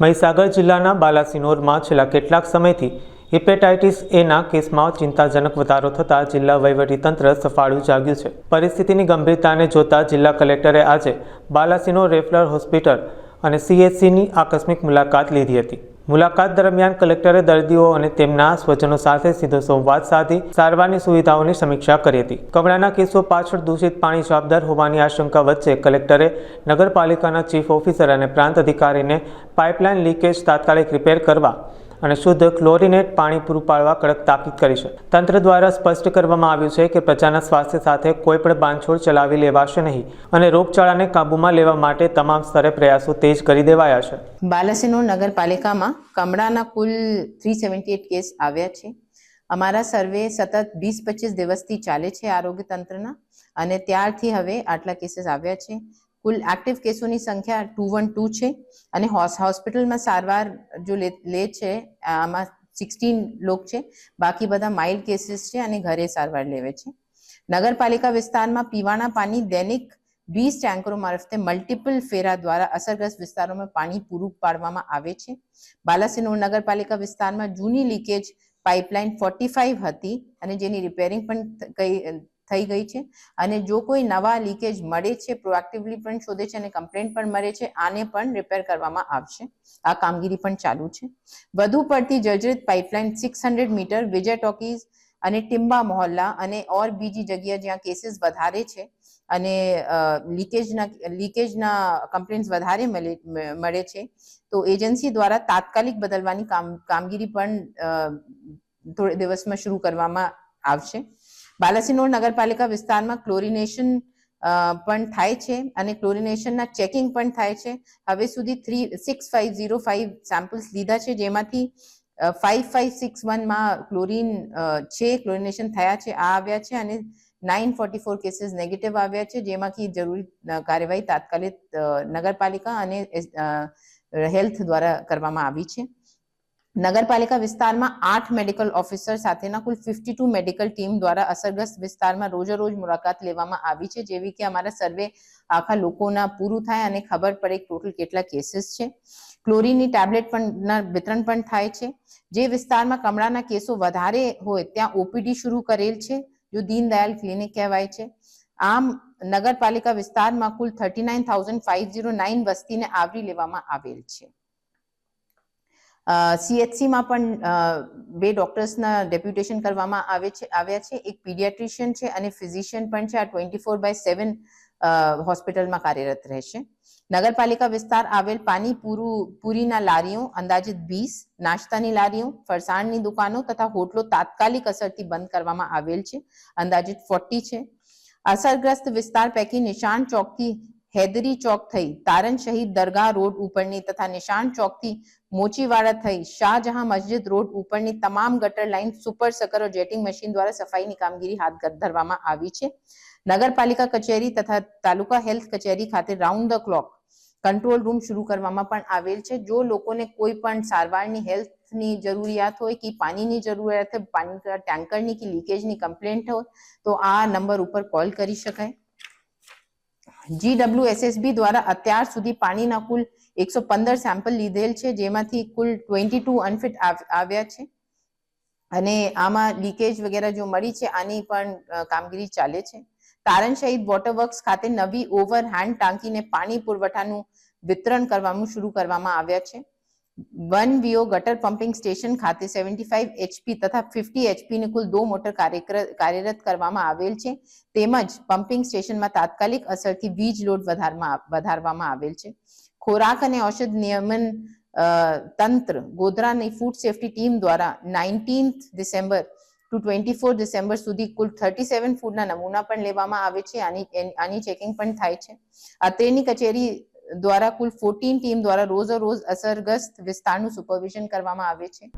મહીસાગર જિલ્લાના બાલાસિનોરમાં છેલ્લા કેટલાક સમયથી હિપેટાઇટિસ એના કેસમાં ચિંતાજનક વધારો થતાં જિલ્લા વહીવટીતંત્ર સફાળું જાગ્યું છે. પરિસ્થિતિની ગંભીરતાને જોતા જિલ્લા કલેક્ટરે આજે બાલાસિનોર રેફરલ હોસ્પિટલ અને સીએચસીની આકસ્મિક મુલાકાત લીધી હતી. મુલાકાત દરમિયાન કલેક્ટરે દર્દીઓ અને તેમના સ્વજનો સાથે સીધો સંવાદ સાધી સારવારની સુવિધાઓની સમીક્ષા કરી હતી. કમળાના કેસો પાછળ દૂષિત પાણી જવાબદાર હોવાની આશંકા વચ્ચે કલેક્ટરે નગરપાલિકાના ચીફ ઓફિસર અને પ્રાંત અધિકારીને પાઇપલાઇન લીકેજ તાત્કાલિક રિપેર કરવા અને શુદ્ધ ક્લોરિનેટ પાણી પૂરું પાડવા કડક તાકીદ કરી છે. તંત્ર દ્વારા સ્પષ્ટ કરવામાં આવ્યું છે કે પ્રજાના સ્વાસ્થ્ય સાથે કોઈ પણ બાંધછોડ ચલાવી લેવાશે નહીં અને રોગચાળાને કાબૂમાં લેવા માટે તમામ સ્તરે પ્રયાસો તેજ કરી દેવાયા છે. બાલાસિનો નગરપાલિકામાં કમળાના કુલ થ્રી સેવન્ટી એટ કેસ આવ્યા છે. અમારા સર્વે સતત વીસ પચીસ દિવસથી ચાલે છે આરોગ્ય તંત્રના અને ત્યારથી હવે આટલા કેસીસ આવ્યા છે. કુલ એક્ટિવ કેસોની સંખ્યા ટુ વન ટુ છે અને હોસ્પિટલમાં સારવાર જો લે છે, આમાં સિક્સટીન લોક છે, બાકી બધા માઇલ્ડ કેસીસ છે અને ઘરે સારવાર લેવે છે. નગરપાલિકા વિસ્તારમાં પીવાના પાણી દૈનિક વીસ ટેન્કરો મારફતે મલ્ટિપલ ફેરા દ્વારા અસરગ્રસ્ત વિસ્તારોમાં પાણી પૂરું પાડવામાં આવે છે. બાલાસિનોર નગરપાલિકા વિસ્તારમાં જૂની લીકેજ પાઇપલાઇન ફોર્ટી ફાઇવ હતી અને જેની રિપેરિંગ પણ કઈ થઈ ગઈ છે. અને જો કોઈ નવા લીકેજ મળે છે પ્રોએક્ટિવલી પણ શોધે છે અને કમ્પ્લેન પણ મળે છે, આને પણ રિપેર કરવામાં આવશે. આ કામગીરી પણ ચાલુ છે. વધુ પડતી જર્જરિત pipeline six hundred metre Vijay talkies અને ટિમ્બા મોહલ્લા અને ઓર બીજી જગ્યા જ્યાં કેસીસ વધારે છે અને લીકેજના લીકેજના કમ્પ્લેન્ટ્સ વધારે મળે છે, તો એજન્સી દ્વારા તાત્કાલિક બદલવાની કામ, કામગીરી પણ થોડે દિવસમાં શરૂ કરવામાં આવશે. બાલાસિનોર નગરપાલિકા વિસ્તારમાં ક્લોરિનેશન પણ થાય છે અને ક્લોરિનેશનના ચેકિંગ પણ થાય છે. હવે સુધી three, six five zero five samples લીધા છે, જેમાંથી ફાઇવ ફાઇવ સિક્સ વનમાં ક્લોરિન છે, ક્લોરિનેશન થયા છે, આ આવ્યા છે અને nine forty four cases negative આવ્યા છે, જેમાંથી જરૂરી કાર્યવાહી તાત્કાલિક નગરપાલિકા અને હેલ્થ દ્વારા કરવામાં આવી છે. નગરપાલિકા વિસ્તારમાં આઠ મેડિકલ ઓફિસર સાથેના કુલ ફિફ્ટી ટુ મેડિકલ ટીમ દ્વારા અસરગ્રસ્ત વિસ્તારમાં રોજેરોજ મુલાકાત લેવામાં આવી છે, જેવી કે અમારા સર્વે આખા લોકોના પૂરું થાય અને ખબર પડે ટોટલ કેટલા કેસીસ છે. ક્લોરીનની ટેબ્લેટ પણ વિતરણ પણ થાય છે. જે વિસ્તારમાં કમળાના કેસો વધારે હોય, ત્યાં ઓપીડી શરૂ કરેલ છે, જો દીનદયાલ ક્લિનિક કહેવાય છે. આમ, નગરપાલિકા વિસ્તારમાં કુલ thirty nine thousand five zero nine વસ્તીને આવરી લેવામાં આવેલ છે. સીએચસીમાં પણ બે ડોક્ટર્સના ડેપ્યુટેશન કરવામાં આવે છે, આવ્યા છે. એક પીડિયાટ્રિશિયન છે અને ફિઝિશિયન પણ છે. આ ટ્વેન્ટી ફોર બાય સેવન હોસ્પિટલમાં કાર્યરત રહેશે. નગરપાલિકા વિસ્તાર આવેલ પાણી પૂરું પૂરીના લારીઓ, અંદાજિત વીસ, નાસ્તાની લારીઓ, ફરસાણની દુકાનો તથા હોટલો તાત્કાલિક અસરથી બંધ કરવામાં આવેલ છે. અંદાજિત ફોર્ટી છે. અસરગ્રસ્ત વિસ્તાર પૈકી નિશાન ચોકથી હૈદરી ચોક થઈ. તારન શહીદ દરગાહ રોડ ઉપરની તથા નિશાન ચોકથી મોચીવાડા થઈ. શાહજહાં મસ્જિદ રોડ ઉપરની તમામ ગટર લાઇન સુપર સકરો જેટિંગ મશીન દ્વારા સફાઈની કામગીરી હાથ ધરવામાં આવી છે. નગરપાલિકા કચેરી તથા તાલુકા હેલ્થ કચેરી ખાતે round the clock control room શરૂ કરવામાં પણ આવેલ છે. જો લોકોને કોઈ પણ સારવારની, હેલ્થની જરૂરિયાત હોય કે પાણીની જરૂરિયાત હોય, પાણી ટેન્કરની કે લીકેજની કમ્પ્લેન્ટ હોય, તો આ નંબર ઉપર કોલ કરી શકાય. જીડબ્લ્યુએસએસબી દ્વારા અત્યાર સુધી પાણીના કુલ એકસો પંદર સેમ્પલ લીધેલ છે, જેમાંથી કુલ ટ્વેન્ટી ટુ અનફિટ આવ્યા છે. અને આમાં લીકેજ વગેરે જો મળી છે, આની પણ કામગીરી ચાલે છે. તારણ શહીદ વોટરવર્ક્સ ખાતે નવી ઓવર હેન્ડ ટાંકીને પાણી પુરવઠાનું વિતરણ કરવાનું શરૂ કરવામાં આવ્યા છે. વન વીઓ ગટર પમ્પિંગ સ્ટેશન ખાતે સેવન્ટી ફાઈવ એચપી તથા ફિફ્ટી એચપી ની કુલ દો મોટર કાર્યરત કરવામાં આવેલ છે. તેમજ પમ્પિંગ સ્ટેશનમાં તાત્કાલિક અસરથી વીજ લોડ વધારવામાં આવેલ છે. ખોરાક અને ઔષધ નિયમન તંત્ર ગોધરાની ફૂડ સેફ્ટી ટીમ દ્વારા nineteenth December to twenty four December સુધી કુલ થર્ટી સેવન ફૂડના નમૂના પણ લેવામાં આવે છે. આની આની ચેકિંગ પણ થાય છે. અત્રેની કચેરી દ્વારા કુલ ફોર્ટીન ટીમ દ્વારા રોજ રોજ અસરગ્રસ્ત વિસ્તારનું સુપરવિઝન કરવામાં આવે છે.